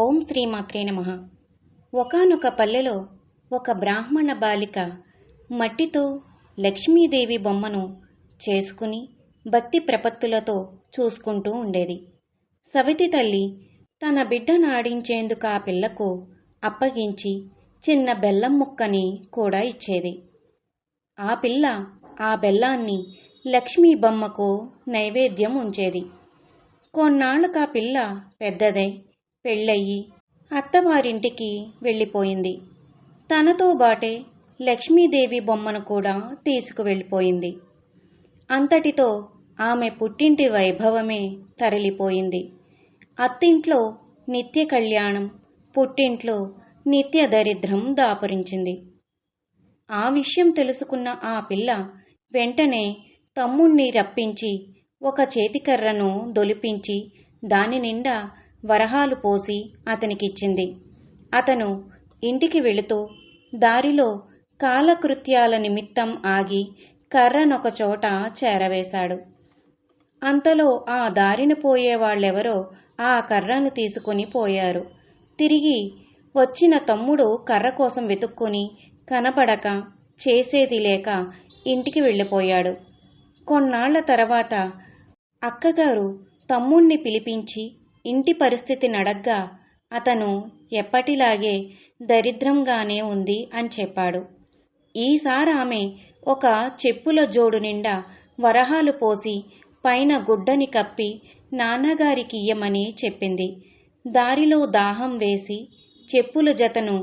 ఓం శ్రీమాత్రే నమ. ఒకనొక పల్లెలో ఒక బ్రాహ్మణ బాలిక మట్టితో లక్ష్మీదేవి బొమ్మను చేసుకుని భక్తి ప్రపత్తులతో చూసుకుంటూ ఉండేది. సవితి తల్లి తన బిడ్డను ఆడించేందుకు ఆ పిల్లకు అప్పగించి చిన్న బెల్లం ముక్కని కూడా ఇచ్చేది. ఆ పిల్ల ఆ బెల్లాన్ని లక్ష్మీ బొమ్మకు నైవేద్యం ఉంచేది. కొన్నాళ్ళకు ఆ పిల్ల పెద్దదై. పెళ్ళయి అత్తవారింటికి వెళ్ళిపోయింది. తనతో బాటే లక్ష్మీదేవి బొమ్మను కూడా తీసుకువెళ్ళిపోయింది. అంతటితో ఆమె పుట్టింటి వైభవమే తరలిపోయింది. అత్తింట్లో నిత్య కళ్యాణం పుట్టింట్లో నిత్య దరిద్రం దాపురించింది. ఆ విషయం తెలుసుకున్న ఆ పిల్ల వెంటనే తమ్ముణ్ణి రప్పించి ఒక చేతికర్రను దొలిపించి దాని నిండా వరహాలు పోసి అతనికిచ్చింది. అతను ఇంటికి వెళుతూ దారిలో కాలకృత్యాల నిమిత్తం ఆగి కర్రనొకచోట చేరవేశాడు. అంతలో ఆ దారిన పోయే వాళ్ళెవరో ఆ కర్రను తీసుకుని పోయారు. తిరిగి వచ్చిన తమ్ముడు కర్ర కోసం వెతుక్కుని కనపడక చేసేది లేక ఇంటికి వెళ్ళిపోయాడు. కొన్నాళ్ళ తర్వాత అక్కగారు తమ్ముణ్ణి పిలిపించి ఇంటి పరిస్థితి నడగ్గా అతను ఎప్పటిలాగే దరిద్రంగానే ఉంది అని చెప్పాడు. ఈసారి ఆమె ఒక చెప్పుల జోడు నిండా వరహాలు పోసి పైన గుడ్డని కప్పి నాన్నగారికి ఇయ్యమని చెప్పింది. దారిలో దాహం వేసి చెప్పుల జతను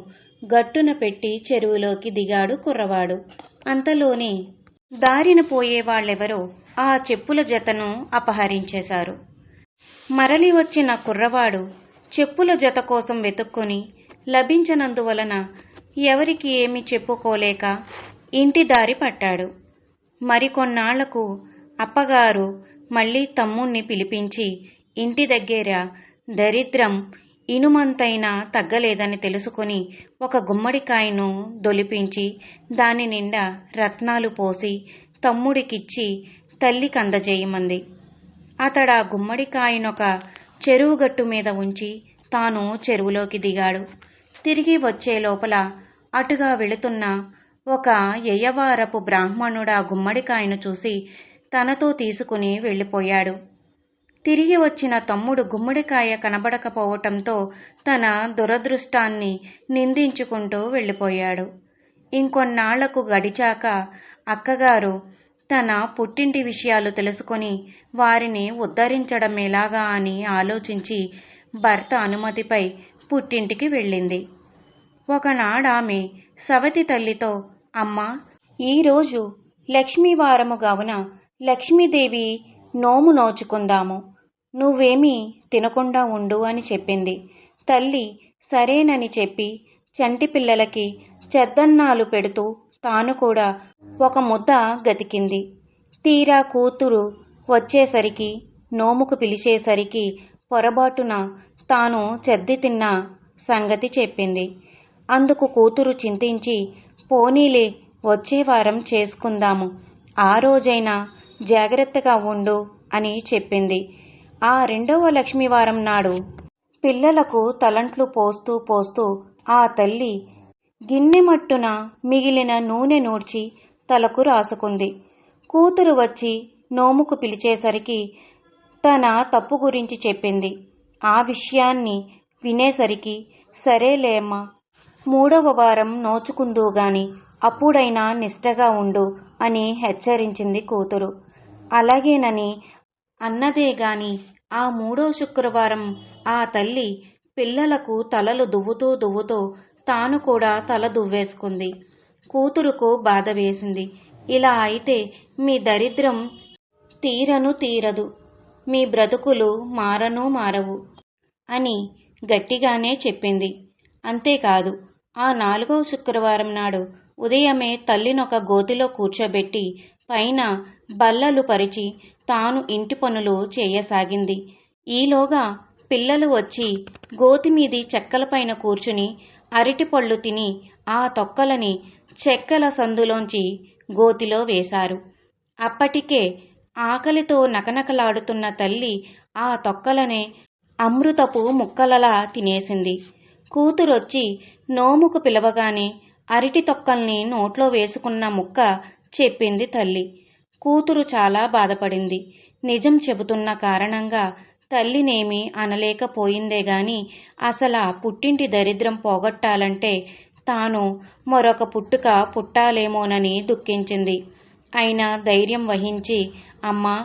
గట్టున పెట్టి చెరువులోకి దిగాడు కుర్రవాడు. అంతలోనే దారిన పోయే వాళ్ళెవరో ఆ చెప్పుల జతను అపహరించేశారు. మరలి వచ్చిన కుర్రవాడు చెప్పుల జత కోసం వెతుక్కుని లభించనందువలన ఎవరికి ఏమి చెప్పుకోలేక ఇంటి దారి పట్టాడు. మరికొన్నాళ్ళకు అప్పగారు మళ్ళీ తమ్ముణ్ణి పిలిపించి ఇంటి దగ్గర దరిద్రం ఇనుమంతైనా తగ్గలేదని తెలుసుకుని ఒక గుమ్మడికాయను దొలిపించి దాని నిండా రత్నాలు పోసి తమ్ముడికిచ్చి తల్లికి అందజేయమంది. అతడా గుమ్మడికాయనొక చెరువు గట్టు మీద ఉంచి తాను చెరువులోకి దిగాడు. తిరిగి వచ్చే లోపల అటుగా వెళుతున్న ఒక యయవారపు బ్రాహ్మణుడా గుమ్మడికాయను చూసి తనతో తీసుకుని వెళ్ళిపోయాడు. తిరిగి వచ్చిన తమ్ముడు గుమ్మడికాయ కనబడకపోవటంతో తన దురదృష్టాన్ని నిందించుకుంటూ వెళ్ళిపోయాడు. ఇంకొన్నాళ్ళకు గడిచాక అక్కగారు తన పుట్టింటి విషయాలు తెలుసుకొని వారిని ఉద్ధరించడం ఎలాగా అని ఆలోచించి భర్త అనుమతిపై పుట్టింటికి వెళ్ళింది. ఒకనాడామె సవతి తల్లితో అమ్మా ఈరోజు లక్ష్మీవారము కావున లక్ష్మీదేవి నోము నోచుకుందాము. నువ్వేమీ తినకుండా ఉండు అని చెప్పింది. తల్లి సరేనని చెప్పి చంటి పిల్లలకి చెద్దన్నాలు పెడుతూ తాను కూడా ఒక ముద్ద గతికింది. తీరా కూతురు వచ్చేసరికి నోముకు పిలిచేసరికి పొరబాటున తాను చెద్ది తిన్న సంగతి చెప్పింది. అందుకు కూతురు చింతించి పోనీలే వచ్చే వారం చేసుకుందాము. ఆ రోజైనా జాగ్రత్తగా ఉండు అని చెప్పింది. ఆ రెండవ లక్ష్మీవారం నాడు పిల్లలకు తలంట్లు పోస్తూ పోస్తూ ఆ తల్లి గిన్నె మట్టున మిగిలిన నూనె నూర్చి తలకు రాసుకుంది. కూతురు వచ్చి నోముకు పిలిచేసరికి తన తప్పు గురించి చెప్పింది. ఆ విషయాన్ని వినేసరికి సరేలేమ్మా మూడవ వారం నోచుకుందువుగాని అప్పుడైనా నిష్టగా ఉండు అని హెచ్చరించింది కూతురు. అలాగేనని అన్నదే గాని ఆ మూడో శుక్రవారం ఆ తల్లి పిల్లలకు తలలు దువ్వుతూ దువ్వుతూ తాను కూడా తల దువ్వేసుకుంది. కూతురుకు బాధ వేసింది. ఇలా అయితే మీ దరిద్రం తీరను తీరదు. మీ బ్రతుకులు మారను మారవు అని గట్టిగానే చెప్పింది. అంతేకాదు ఆ నాలుగవ శుక్రవారం నాడు ఉదయమే తల్లినొక గోతిలో కూర్చోబెట్టి పైన బల్లలు పరిచి తాను ఇంటి పనులు చేయసాగింది. ఈలోగా పిల్లలు వచ్చి గోతిమీది చెక్కలపైన కూర్చుని అరటిపళ్ళు తిని ఆ తొక్కలని చెక్కల సందులోంచి గోతిలో వేశారు. అప్పటికే ఆకలితో నకనకలాడుతున్న తల్లి ఆ తొక్కలనే అమృతపు ముక్కలలా తినేసింది. కూతురొచ్చి నోముకు పిలవగానే అరటి తొక్కల్ని నోట్లో వేసుకున్న ముక్క చెప్పింది తల్లి. కూతురు చాలా బాధపడింది. నిజం చెబుతున్న కారణంగా తల్లినేమీ అనలేకపోయిందే గాని అసలు పుట్టింటి దరిద్రం పోగొట్టాలంటే తాను మరొక పుట్టుక పుట్టాలేమోనని దుఃఖించింది. అయినా ధైర్యం వహించి అమ్మా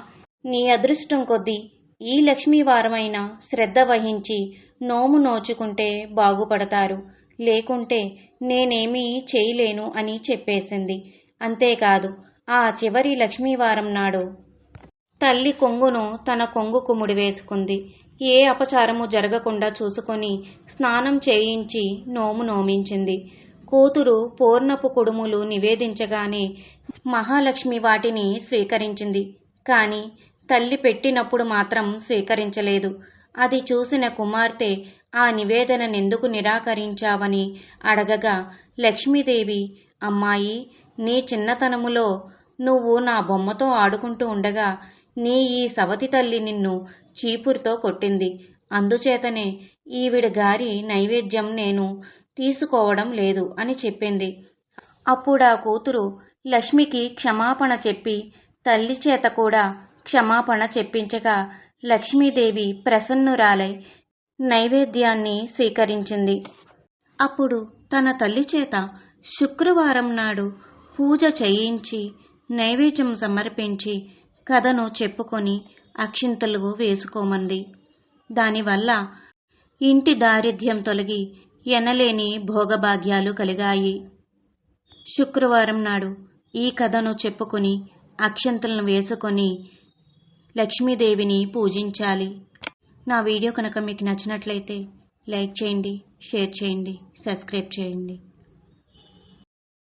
నీ అదృష్టం కొద్దీ ఈ లక్ష్మీవారమైన శ్రద్ధ వహించి నోము నోచుకుంటే బాగుపడతారు. లేకుంటే నేనేమీ చేయలేను అని చెప్పేసింది. అంతేకాదు ఆ చివరి లక్ష్మీవారం నాడు తల్లి కొంగును తన కొంగుకు ముడివేసుకుంది ఏ అపచారము జరగకుండా చూసుకొని స్నానం చేయించి నోము నోమించింది. కూతురు పూర్ణపు కుడుములు నివేదించగానే మహాలక్ష్మి వాటిని స్వీకరించింది. కాని తల్లి పెట్టినప్పుడు మాత్రం స్వీకరించలేదు. అది చూసిన కుమార్తె ఆ నివేదననెందుకు నిరాకరించావని అడగగా లక్ష్మీదేవి అమ్మాయి నీ చిన్నతనములో నువ్వు నా బొమ్మతో ఆడుకుంటూ ఉండగా నీ ఈ సవతి తల్లి నిన్ను చీపురుతో కొట్టింది. అందుచేతనే ఈవిడ గారి నైవేద్యం నేను తీసుకోవడం లేదు అని చెప్పింది. అప్పుడా కూతురు లక్ష్మికి క్షమాపణ చెప్పి తల్లి చేత కూడా క్షమాపణ చెప్పించగా లక్ష్మీదేవి ప్రసన్నురాలై నైవేద్యాన్ని స్వీకరించింది. అప్పుడు తన తల్లి చేత శుక్రవారం నాడు పూజ చేయించి నైవేద్యం సమర్పించి కథను చెప్పుకొని అక్షింతలు వేసుకోమంది. దానివల్ల ఇంటి దారిద్ర్యం తొలగి ఎనలేని భోగభాగ్యాలు కలిగాయి. శుక్రవారం నాడు ఈ కథను చెప్పుకొని అక్షంతలను వేసుకొని లక్ష్మీదేవిని పూజించాలి. నా వీడియో కనుక మీకు నచ్చినట్లయితే లైక్ చేయండి షేర్ చేయండి సబ్స్క్రైబ్ చేయండి.